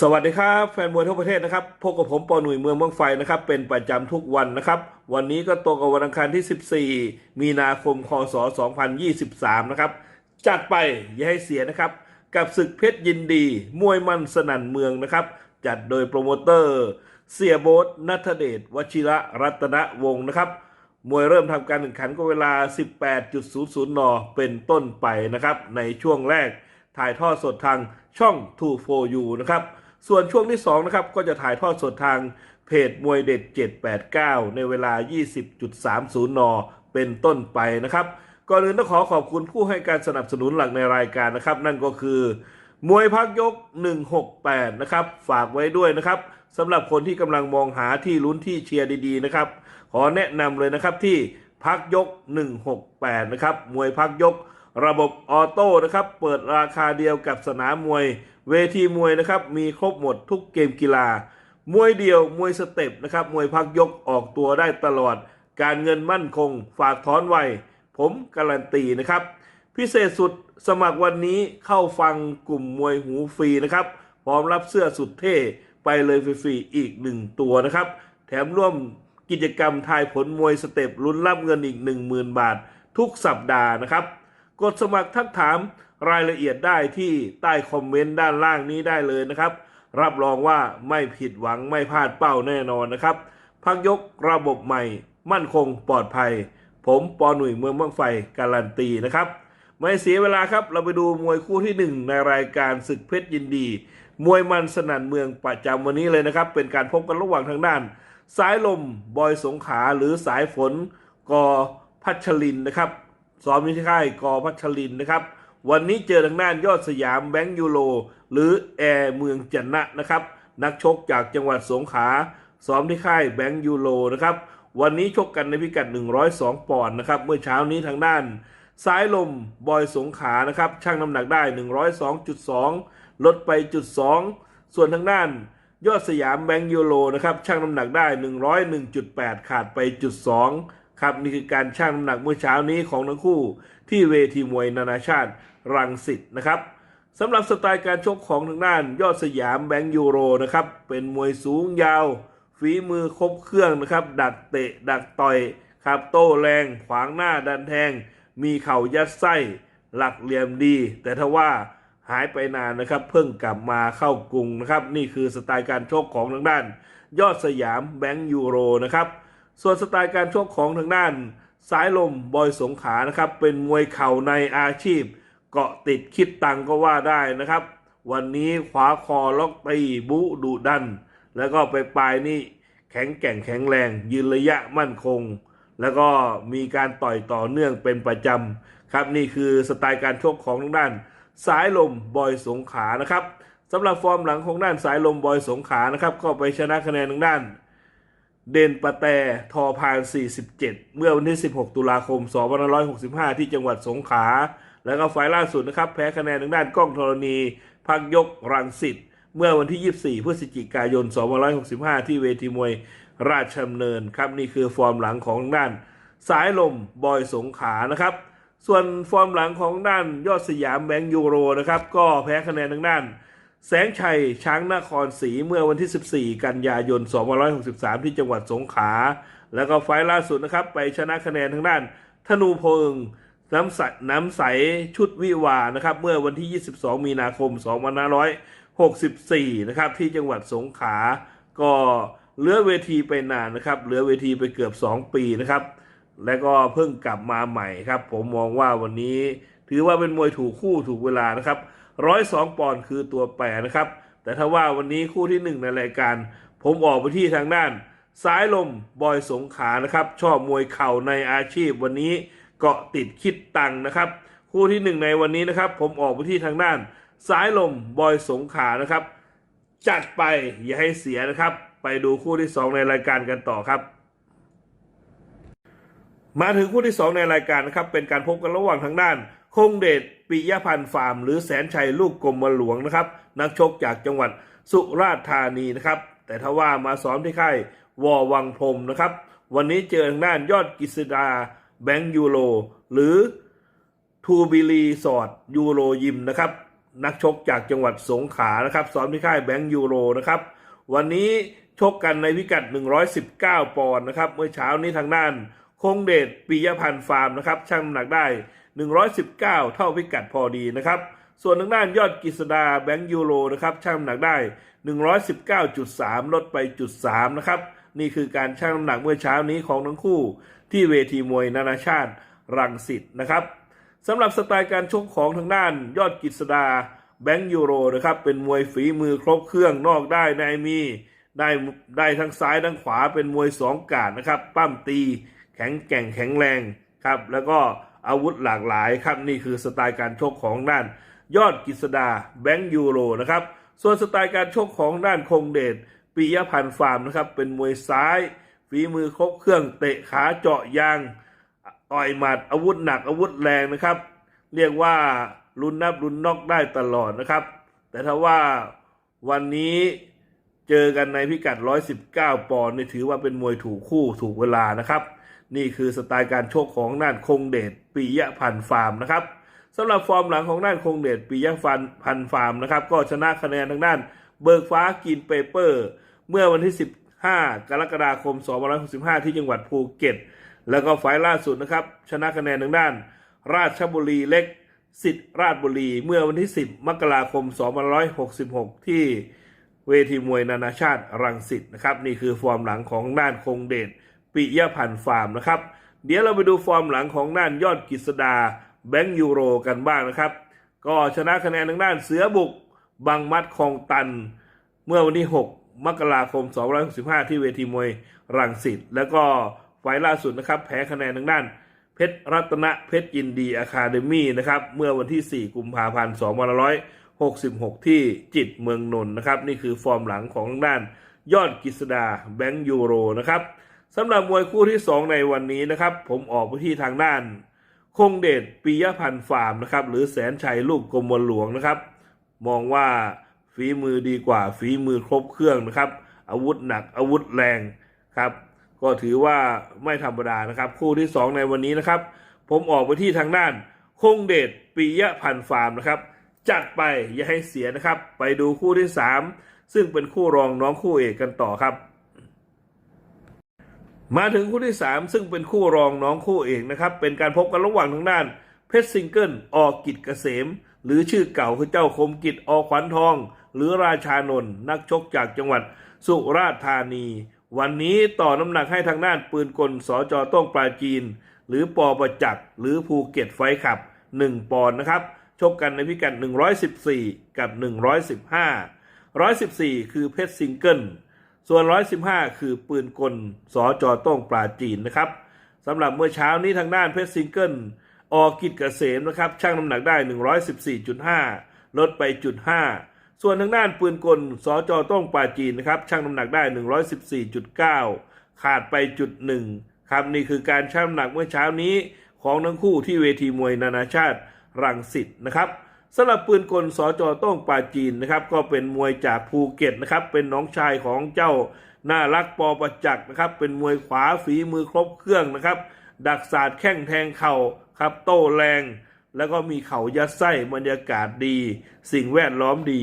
สวัสดีครับ แฟนมวยทั่วประเทศนะครับพบกับผมปอหนุ่ยเมืองเมืองไฟนะครับ เป็นประจำทุกวันนะครับ วันนี้ก็ตรงกับวันอังคารที่ 14 มีนาคมคศ2023 นะครับ จัดไปอย่าให้เสียนะครับ กับศึกเพชรยินดี มวยมันสนั่นเมืองนะครับ จัดโดยโปรโมเตอร์ เสียโบ๊ทนัทเดชวชิระรัตนวงศ์นะครับ มวยเริ่มทำการแข่งขันก็เวลา 18.00 น เป็นต้นไปนะครับ ในช่วงแรกถ่ายทอดสดทางช่อง2 4 u นะครับ ส่วนช่วงที่2นะครับก็จะถ่ายทอดสดทางเพจมวยเด็ด 789 ในเวลา 20.30 น เป็นต้นไปนะครับก่อนอื่นต้องขอขอบคุณผู้ให้การสนับสนุนหลักในรายการนะครับ นั่นก็คือ มวยพักยก 168 นะครับ ฝากไว้ด้วยนะครับสำหรับคนที่กำลังมองหาที่ลุ้นที่เชียร์ดีๆนะครับ ขอแนะนำเลยนะครับที่พักยก 168 นะครับ มวยพักยก ระบบออโต้นะครับเปิดราคาเดียวกับสนามมวย เวทีมวยนะครับมีครบหมดทุกเกมกีฬา มวยเดียวมวยสเต็ปนะครับมวยพักยกออกตัวได้ตลอด การเงินมั่นคง ฝากถอนไวผมการันตีนะครับ พิเศษสุดสมัครวันนี้เข้าฟังกลุ่มมวยหูฟรีนะครับพร้อมรับเสื้อสุดเท่ไปเลยฟรีๆอีกหนึ่งตัวนะครับ แถมร่วมกิจกรรมทายผลมวยสเต็ปลุ้นรับเงินอีก 10,000 บาท ทุกสัปดาห์นะครับ กดสมัครทักถามรายละเอียดได้ที่ใต้คอมเมนต์ด้านล่างนี้ได้เลยนะครับ รับรองว่าไม่ผิดหวังไม่พลาดเป้าแน่นอนนะครับ พักยกระบบใหม่ มั่นคงปลอดภัย ผมปอหนุ่ยเมืองเมืองไฟการันตีนะครับ ไม่เสียเวลาครับเราไปดูมวยคู่ที่หนึ่งในรายการศึกเพชรยินดี มวยมันสนั่นเมืองประจำวันนี้เลยนะครับ เป็นการพบกันระหว่างทางด้าน สายลมบอยสงขาหรือสายฝนกอพัชรินนะครับ ซ้อมที่ค่ายกอพัชรินนะครับ วันนี้เจอทางด้านยอดสยามแบงค์ยูโรหรือแอร์เมืองจันนะนะครับ นักชกจากจังหวัดสงขลาซ้อมที่ค่ายแบงค์ยูโรนะครับ วันนี้ชกกันในพิกัด 102 ปอนด์นะครับ เมื่อเช้านี้ทางด้าน ซ้ายลมบอยสงขานะครับช่างน้ำหนักได้ 102.2 ลดไปจุด2ส่วนทางด้านยอดสยามแบงค์ยูโรนะครับช่างน้ำหนักได้ 101.8 ขาดไปจุด2 ครับนี่คือการช่างน้ำหนักเมื่อเช้านี้ของทั้งคู่ ที่เวทีมวยนานาชาติรังสิตนะครับสำหรับสไตล์การชกของทางด้าน ยอดสยามแบงค์ยูโรนะครับเป็นมวยสูงยาว ฝีมือครบเครื่องนะครับ ดักเตะ ดักต่อยครับโต้แรง ขวางหน้าดันแทง มีเข่ายัดไส้ หลักเหลี่ยมดี แต่ถ้าว่าหายไปนานนะครับ เพิ่งกลับมาเข้ากรุงนะครับ นี่คือสไตล์การชกของทางด้าน ยอดสยามแบงค์ยูโรนะครับ ส่วนสไตล์การชกของทางด้านสายลมบอยสงขานะครับ เป็นมวยเข่าในอาชีพ เกาะติดคิดตังก็ว่าได้นะครับ วันนี้ขวาคอล็อกตีบุดุดัน แล้วก็ไปปลายนี่แข็งแกร่งแข็งแรง ยืนระยะมั่นคง แล้วก็มีการต่อยต่อเนื่องเป็นประจำครับนี่คือสไตล์การชกของทางด้าน สายลมบอยสงขานะครับสำหรับฟอร์มหลังของด้านสายลมบอยสงขานะครับก็ไปชนะคะแนนทางด้าน เดนปะแตทอพาน 47 เมื่อวันที่ 16 ตุลาคม 2565 ที่จังหวัดสงขลา แล้วก็ไฟล์ล่าสุดนะครับ แพ้คะแนนทางด้านกล้องธรณีพักยกรังสิต เมื่อวันที่ 24 พฤศจิกายน 2565 ที่เวทีมวยราชดำเนินครับ นี่คือฟอร์มหลังของด้าน สายลมบอยสงขลานะครับ ส่วนฟอร์มหลังของด้านยอดสยามแบงค์ยูโรนะครับ ก็แพ้คะแนนทางด้าน แสงชัยช้างนครศรีเมื่อวันที่ 14 กันยายน 2563 ที่จังหวัดสงขลา แล้วก็ไฟล์ล่าสุดนะครับ ไปชนะคะแนนทางด้าน ธนูพงษ์น้ำใสน้ำใสชุดวิวานะครับ เมื่อวันที่ 22 มีนาคม 2564 นะครับ ที่จังหวัดสงขลา ก็เหลือเวทีไปนานนะครับ เหลือเวทีไปเกือบ 2 ปีนะครับ และก็เพิ่งกลับมาใหม่ครับ ผมมองว่าวันนี้ถือว่าเป็นมวยถูกคู่ถูกเวลานะครับ ร้อยสองปอนด์คือตัวแปรนะครับ แต่ถ้าว่าวันนี้คู่ที่หนึ่งในรายการ ผมออกไปที่ทางด้านซ้ายลมบอยสงขานะครับ ชอบมวยเข่าในอาชีพวันนี้เกาะติดคิดตังนะครับ คู่ที่หนึ่งในวันนี้นะครับ ผมออกไปที่ทางด้านซ้ายลมบอยสงขานะครับ จัดไปอย่าให้เสียนะครับ ไปดูคู่ที่สองในรายการกันต่อครับมาถึงคู่ที่ 2 ในรายการนะครับเป็นการพบกันระหว่างทางด้าน คงเดชปิยพันธ์ฟาร์ม หรือแสนชัยลูกกรมหลวงนะครับนักชกจากจังหวัดสุราษฎร์ธานีนะครับแต่ถ้าว่ามาซ้อมที่ค่ายวอวังพรมนะครับวันนี้เจอทางด้านยอดกิษดาแบงค์ยูโรหรือทูบิลีสอดยูโรยิมนะครับนักชกจากจังหวัดสงขลานะครับซ้อมที่ค่ายแบงค์ยูโรนะครับวันนี้ชกกันในพิกัด 119 ปอนด์นะครับเมื่อเช้านี้ทางด้าน คงเดชปิยพันธ์ฟาร์มนะครับช่างน้ำหนักได้ 119 เท่าพิกัดพอดีนะครับ ส่วนทางด้านยอดกฤษดาแบงค์ยูโรนะครับช่างน้ำหนักได้ 119.3 ลดไปจุด3นะครับ นี่คือการชั่งน้ำหนักเมื่อเช้านี้ของทั้งคู่ ที่เวทีมวยนานาชาติรังสิตนะครับสำหรับสไตล์การชกของทางด้านยอดกฤษดาแบงค์ยูโรนะครับเป็นมวยฝีมือครบเครื่องนอกได้ในมีได้ได้ทั้งซ้ายทั้งขวาเป็นมวยสองกาดนะครับ ปั้มตี แข็งแกร่งแข็งแรงครับ แล้วก็ อาวุธหลากหลายครับนี่คือสไตล์การชกของด้าน ยอดกฤษดาแบงค์ยูโรนะครับส่วนสไตล์การชกของด้านคงเดชปิยพันธ์ฟาร์มนะครับเป็นมวยซ้ายฝีมือครบเครื่องเตะขาเจาะยางต่อยหมัดอาวุธหนักอาวุธแรงนะครับ เรียกว่ารุนนับรุนนอกได้ตลอดนะครับ แต่ถ้าว่าวันนี้เจอกันในพิกัด 119 ปอนด์นี่ถือว่าเป็นมวยถูกคู่ถูกเวลานะครับ นี่คือสไตล์การชกของน่านคงเดชปิยะพันฟาร์มนะครับสำหรับฟอร์มหลังของน่านคงเดชปิยะพันพันฟาร์มนะครับก็ชนะคะแนนทางด้านเบิกฟ้ากินเปเปอร์ เมื่อวันที่ 15 กรกฎาคม 2565 ที่จังหวัดภูเก็ต แล้วก็ไฟล์ล่าสุดนะครับชนะคะแนนทางด้าน ราชบุรีเล็กสิทธิ์ราชบุรีเมื่อวันที่ 10 มกราคม 2566 ที่เวทีมวยนานาชาติรังสิตนะครับ นี่คือฟอร์มหลังของด้านคงเดช ปิยพันธ์ฟาร์มนะครับ เดี๋ยวเราไปดูฟอร์มหลังของด้านยอดกฤษดาแบงค์ยูโรกันบ้างนะครับ ก็ชนะคะแนนทางด้านเสือบุกบังมัดคลองตัน เมื่อวันที่ 6 มกราคม 2565 ที่เวทีมวยรังสิตแล้วก็ไฟล์ล่าสุดนะครับ แพ้คะแนนทางด้าน เพชรรัตนเพชรยินดีอะคาเดมี่นะครับ เมื่อวันที่ 4 กุมภาพันธ์ 2566 ที่จิตเมืองนนท์นะครับ นี่คือฟอร์มหลังของทางด้านยอดกฤษดาแบงค์ยูโรนะครับ สำหรับมวยคู่ที่ 2 ในวันนี้นะครับ ผมออกไปที่ทางด้าน คงเดชปิยพันธ์ฟาร์มนะครับ หรือแสนชัยลูกกรมหลวงนะครับ มองว่าฝีมือดีกว่าฝีมือครบเครื่องนะครับ อาวุธหนักอาวุธแรงครับ ก็ถือว่าไม่ธรรมดานะครับ คู่ที่ 2 ในวันนี้นะครับ ผมออกไปที่ทางด้าน คงเดชปิยพันธ์ฟาร์มนะครับ จัดไปอย่าให้เสียนะครับ ไปดูคู่ที่ 3 ซึ่งเป็นคู่รองน้องคู่เอกกันต่อครับ มาถึงคู่ที่ 3 ซึ่งเป็นคู่รองน้องคู่เอกนะครับ เป็นการพบกันระหว่างทางด้าน เพชรซิงเกิลออกิจเกษม หรือชื่อเก่าคือเจ้าคมกิจอขวัญทอง หรือราชานนท์นักชกจากจังหวัดสุราษฎร์ธานี วันนี้ต่อน้ำหนักให้ทางด้านปืนกลสจต้องปลาจีน หรือปอประจักษ์หรือภูเก็ตไฟขับ 1 ปอนด์นะครับ ชกกันในพิกัด 114 กับ 115 114 คือเพชรซิงเกิล ส่วน 115 คือปืนกลสจอต้องปลาจีนนะครับสำหรับเมื่อเช้านี้ทางด้านเพชรซิงเกิลออกิจเกษมนะครับชั่งน้ำหนักได้ 114.5 ลดไปจุด5ส่วนทางด้านปืนกลสจอต้องปลาจีนนะครับชั่งน้ำหนักได้ 114.9 ขาดไปจุด1ครับนี่คือการชั่งน้ำหนักเมื่อเช้านี้ของทั้งคู่ที่เวทีมวยนานาชาติรังสิตนะครับ สำหรับปืนกลสจต้องปาจีนนะครับ ก็เป็นมวยจากภูเก็ตนะครับ เป็นน้องชายของเจ้าน่ารักปอประจักษ์นะครับ เป็นมวยขวาฝีมือครบเครื่องนะครับ ดักศาสตร์แข้งแทงเข่าครับ โต้แรง แล้วก็มีเข่ายัดไส้บรรยากาศดี สิ่งแวดล้อมดี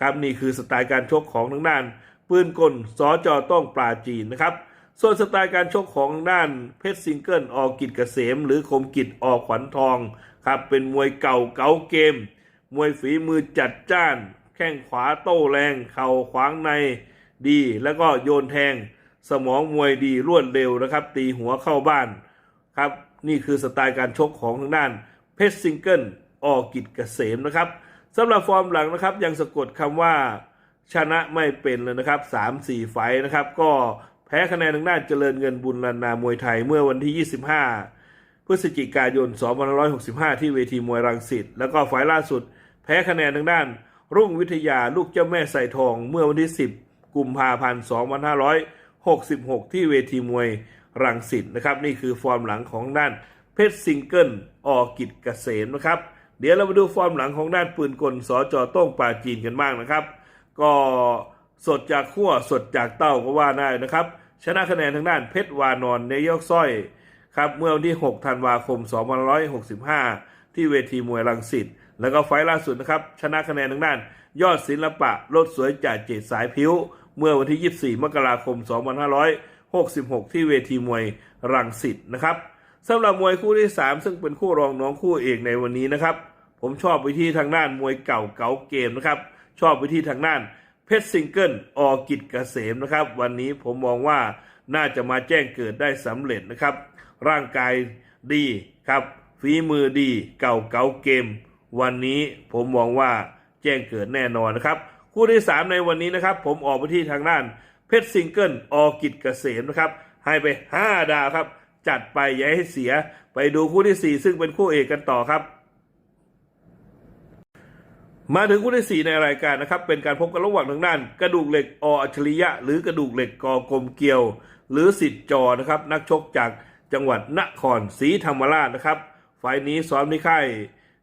ครับนี่คือสไตล์การชกของทางด้าน ปืนกลสจต้องปลาจีนนะครับ ส่วนสไตล์การชกของทางด้านเพชรซิงเกิลออกิจเกษม หรือคมกิจออกขวัญทองครับเป็นมวยเก่าเก๋าเกม มวยฝีมือจัดจ้าน แข้งขวาโต้แรง เข่าขวางในดี แล้วก็โยนแทง สมองมวยดีรวดเร็วนะครับ ตีหัวเข้าบ้านครับ นี่คือสไตล์การชกของทางด้านเพชรซิงเกิลออกิจเกษมนะครับสำหรับฟอร์มหลังนะครับ ยังสะกดคำว่า ชนะไม่เป็นเลยนะครับสามสี่ไฟนะครับ ก็แพ้คะแนนทางด้านเจริญเงินบุญลานนามวยไทยเมื่อวันที่ 25 พฤศจิกายน 2565 ที่เวทีมวยรังสิต แล้วก็ไฟล์ล่าสุด แพ้คะแนนทางด้าน รุ่งวิทยาลูกเจ้าแม่ใส่ทองเมื่อวันที่ 10 กุมภาพันธ์ 2566 ที่เวทีมวยรังสิตนะครับ นี่คือฟอร์มหลังของด้านเพชรซิงเกิลออกิจเกษมนะครับ เดี๋ยวเรามาดูฟอร์มหลังของด้านปืนกลสจโต้งปาจีนกันบ้างนะครับ ก็สดจากขั้วสดจากเต้าก็ว่าได้นะครับ ชนะคะแนนทางด้านเพชรวานอนในยกสร้อย ครับเมื่อวันที่ 6 ธันวาคม 2565 ที่เวทีมวยรังสิต แล้วก็ไฟล์ล่าสุดนะครับ ชนะคะแนนทางด้าน ยอดศิลปะรถสวยจากเจดสายพิ้ว เมื่อวันที่ 24 มกราคม 2566 ที่เวทีมวยรังสิตนะครับสำหรับมวยคู่ที่ 3 ซึ่งเป็นคู่รองน้องคู่เอกในวันนี้นะครับ ผมชอบไปที่ทางด้านมวยเก่าเก๋าเกมนะครับ ชอบไปที่ทางด้านเพชรซิงเกิลออกิจเกษมนะครับ วันนี้ผมมองว่าน่าจะมาแจ้งเกิดได้สำเร็จนะครับ ร่างกายดีครับฝีมือดีเก่าเก๋าเกม วันนี้ผมมองว่าแจ้งเกิดแน่นอนนะครับ คู่ที่ 3 ในวันนี้นะครับ ผมออกไปที่ทางด้านเพชรซิงเกิลออกิจเกษมนะครับ ให้ไป 5 ดาวครับ จัดไปอย่าให้เสียไปดูคู่ที่ 4 ซึ่งเป็นคู่เอกกันต่อครับ มาถึงคู่ที่สี่ในรายการนะครับ เป็นการพบกันระหว่างทางด้าน กระดูกเหล็กออัจฉริยะ หรือกระดูกเหล็กกอกลมเกลียว หรือสิทธิ์จอนะครับนักชกจาก จังหวัดนครศรีธรรมราชนะครับ ไฟนี้ซ้อมที่ค่าย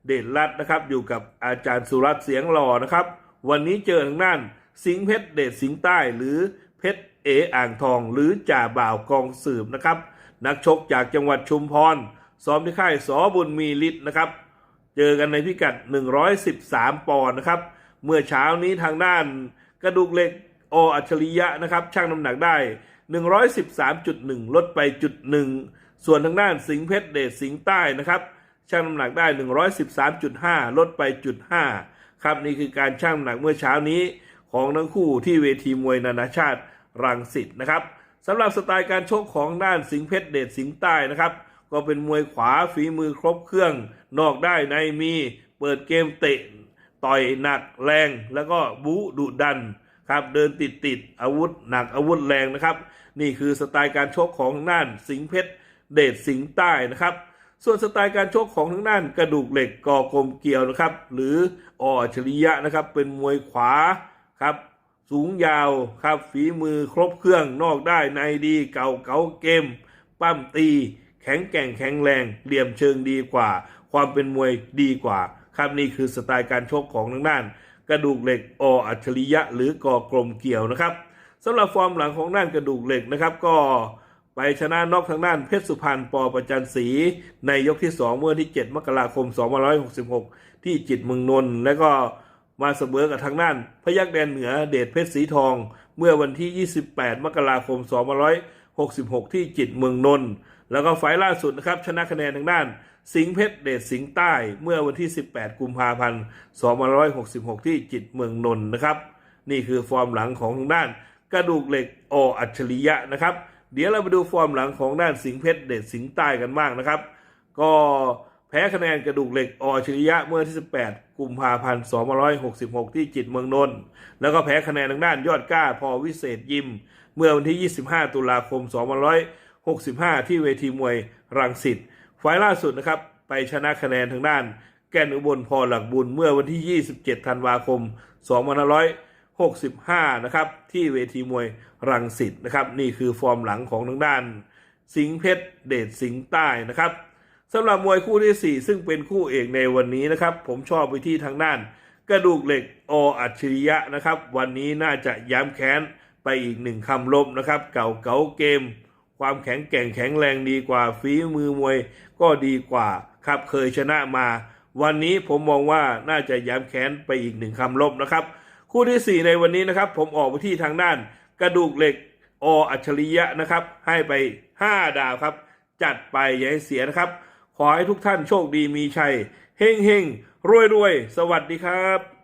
เด่นรัตน์นะครับ อยู่กับอาจารย์สุรัตน์เสียงหล่อนะครับ วันนี้เจอทางด้านสิงเพชรเดชสิงใต้หรือเพชรเออ่างทอง หรือจ่าบ่าวกองสืบนะครับ นักชกจากจังหวัดชุมพรซ้อมที่ค่ายสอบุญมีฤทธิ์นะครับ เจอกันในพิกัด 113 ปอนด์นะครับ เมื่อเช้านี้ทางด้านกระดูกเหล็กออัจฉริยะนะครับช่างน้ำหนักได้ 113.1 ลดไปจุดหนึ่ง ส่วนทางด้านสิงเพชรเดชสิงใต้นะครับช่างน้ำหนักได้ 113.5 ลดไปจุด5ครับนี่คือการช่างน้ำหนักเมื่อเช้านี้ของทั้งคู่ที่เวทีมวยนานาชาติรังสิตนะครับสำหรับสไตล์การชกของด้านสิงเพชรเดชสิงใต้นะครับก็เป็นมวยขวาฝีมือครบเครื่อง นอกได้ในมีเปิดเกมเตะ ต่อยหนักแรง แล้วก็บูดุดันครับเดินติดติดอาวุธหนักอาวุธแรงนะครับ นี่คือสไตล์การชกของด้านสิงเพชร เดชสิงห์ใต้นะครับ ส่วนสไตล์การชกของทางด้านกระดูกเหล็กกอกลมเกลียวนะครับ หรือออัจฉริยะนะครับ เป็นมวยขวาครับ สูงยาวครับฝีมือครบเครื่องนอกได้ในดีเก่าเก๋าเกม ปั้มตี แข็งแกร่งแข็งแรงเหลี่ยมเชิงดีกว่า ความเป็นมวยดีกว่า ครับนี่คือสไตล์การชกของทางด้าน กระดูกเหล็กออัจฉริยะ หรือกอกลมเกี่ยวนะครับสำหรับฟอร์มหลังของด้านกระดูกเหล็กนะครับ ก็ ไปชนะนอกทางด้านเพชรสุพรรณปอประจันศรีในยกที่ 2 เมื่อที่ 7 มกราคม 2566 ที่จิตเมืองนนท์และก็มาเสมอกับทางด้าน พยักแดนเหนือเดชเพชรสีทอง เมื่อวันที่ 28 มกราคม 2566 ที่จิตเมืองนนท์แล้วก็ไฟล์ล่าสุดนะครับชนะคะแนนทางด้าน สิงห์เพชรเดชสิงห์ใต้เมื่อวันที่ 18 กุมภาพันธ์2566 ที่จิตเมืองนนท์นะครับ นี่คือฟอร์มหลังของทางด้าน กระดูกเหล็กออัจฉริยะนะครับ เดี๋ยวเราไปดูฟอร์มหลังของด้านสิงเพชรเดชสิงใต้กันบ้างนะครับ ก็แพ้คะแนนกระดูกเหล็กออัจฉริยะเมื่อที่ 18 กุมภาพันธ์2566 ที่จิตเมืองนนท์แล้วก็แพ้คะแนนทางด้านยอดกล้าพอวิเศษยิม เมื่อวันที่ 25 ตุลาคม 2565 ที่เวทีมวยรังสิตไฟล์ล่าสุดนะครับ ไปชนะคะแนนทางด้าน แก่นอุบลพอหลักบุญเมื่อวันที่ 27 ธันวาคม 2565 นะครับ ที่เวทีมวยรังสิตนะครับ นี่คือฟอร์มหลังของทางด้าน สิงเพชรเดชสิงใต้นะครับสำหรับมวยคู่ที่ 4 ซึ่งเป็นคู่เอกในวันนี้นะครับ ผมชอบไปที่ทางด้าน กระดูกเหล็กออัจฉริยะนะครับ วันนี้น่าจะย้ำแค้นไปอีกหนึ่งคำลบนะครับ เก่าเก๋าเกม ความแข็งแกร่งแข็งแรงดีกว่าฝีมือมวยก็ดีกว่าครับเคยชนะมา วันนี้ผมมองว่าน่าจะย้ำแค้นไปอีกหนึ่งคำลบนะครับ คู่ที่ 4 ในวันนี้นะครับ ผมออกไปที่ทางด้าน กระดูกเหล็กออัจฉริยะนะครับ ให้ไป 5 ดาวครับ จัดไปอย่าให้เสียนะครับ ขอให้ทุกท่านโชคดีมีชัยเฮงเฮงรวยรวยสวัสดีครับ